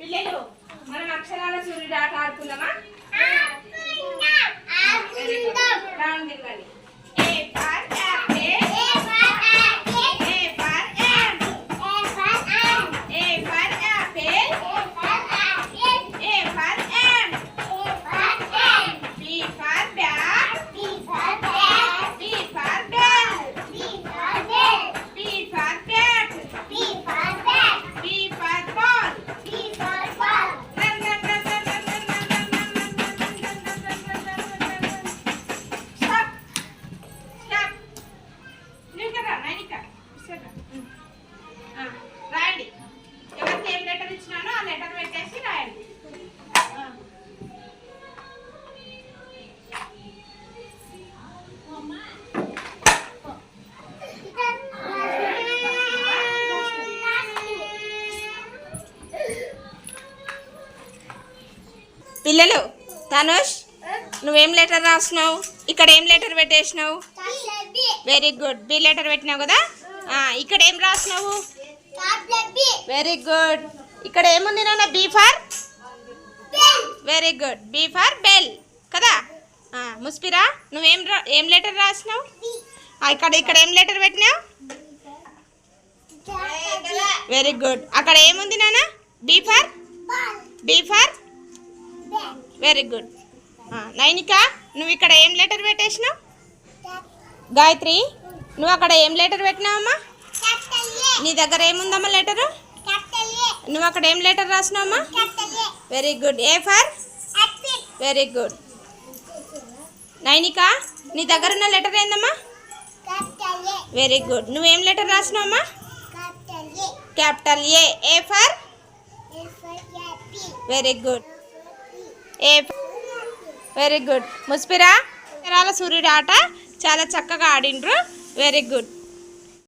పిల్లలు మనం అక్షరాల సూర్యుడు ఆట ఆడుకుందామా? పిల్లలు తనుష్ నువ్వేం లెటర్ రాసినావు ఇక్కడ ఏం లెటర్ పెట్టేసినావు? వెరీ గుడ్ బి లెటర్ పెట్టినావు కదా? ఇక్కడ ఏం రాసినావు వెరీ గుడ్ ఇక్కడ ఏముంది నాన్న? B for very good B for bell కదా? ముస్పిరా నువ్వేం రా ఏం లెటర్ రాసినావు ఇక్కడ ఇక్కడ ఏం లెటర్ పెట్టినావు? వెరీ గుడ్ అక్కడ ఏముంది నాన్న? B for B for very good Nainika నువ్వు ఇక్కడ ఏం లెటర్ పెట్టేసినావు? గాయత్రి నువ్వు అక్కడ ఏం లెటర్ పెట్టినావమ్మా? నీ దగ్గర ఏముందమ్మా లెటరు నువ్వు అక్కడ ఏం letter రాసినావమ్మా? Very good A for very good Nainika నీ దగ్గర ఉన్న లెటర్ ఏందమ్మా? వెరీ గుడ్ నువ్వేం letter రాసినావమ్మా? Capital A A for very good A very good Muspira అక్షరాల సూర్యుడు ఆట చాలా చక్కగా ఆడిండ్రు. Very good